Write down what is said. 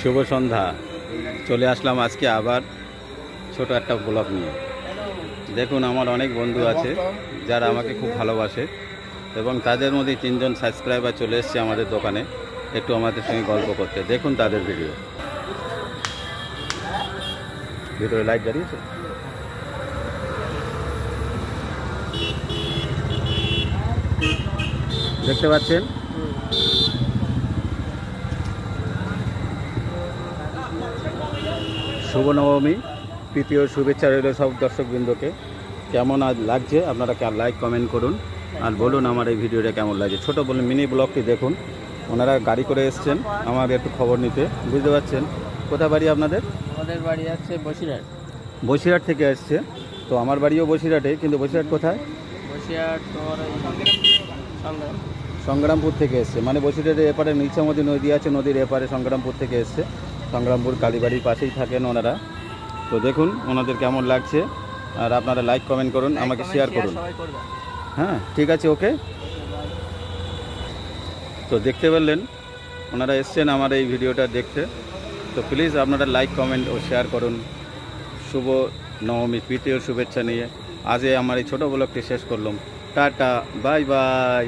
শুভ সন্ধ্যা। চলে আসলাম আজকে আবার ছোট একটা ব্লগ নিয়ে। দেখুন, আমার অনেক বন্ধু আছে যারা আমাকে খুব ভালোবাসে এবং তাদের মধ্যে তিনজন সাবস্ক্রাইবার চলে এসছে আমাদের দোকানে একটু আমাদের সঙ্গে গল্প করতে। দেখুন তাদের ভিডিও ভিতরে লাইট জ্বালিয়েছে? দেখতে পাচ্ছেন? শুভ নবমী তৃতীয় শুভেচ্ছা রইল সব দর্শকবৃন্দকে। কেমন আজ লাগছে? আপনারা লাইক কমেন্ট করুন। আর বলুন আমার এই ভিডিওটা কেমন লাগছে? ছোট বলুন মিনি ব্লগটি দেখুন। ওনারা গাড়ি করে এসছেন আমাদের একটু খবর নিতে। বুঝতে পারছেন? কোথায় বাড়ি আপনাদের? আমাদের বাড়ি আছে বসিরহাট। বসিরহাট থেকে এসছে। তো আমার বাড়িও বসিরহাটে কিন্তু বসিরহাট কোথায়? বসিরহাট তোমার সংগ্রামপুর থেকে এসছে। মানে বসিরহাটের এপারে নিচামতি নদী আছে নদীর এপারে সংগ্রামপুর থেকে এসছে। সংগ্রামপুর কালীবাড়ির পাশেই থাকেন ওনারা। তো দেখুন ওনাদের কেমন লাগছে। আর আপনারা লাইক কমেন্ট করুন আমাকে শেয়ার করুন। হ্যাঁ ঠিক আছে ওকে? তো দেখতে পেলেন ওনারা এসছেন আমার এই ভিডিওটা দেখতে। তো প্লিজ আপনারা লাইক কমেন্ট ও শেয়ার করুন। শুভ নবমী তৃতীয় শুভেচ্ছা নিয়ে। আজে আমার এই ছোটো ব্লগটি শেষ করলাম। Tata bye bye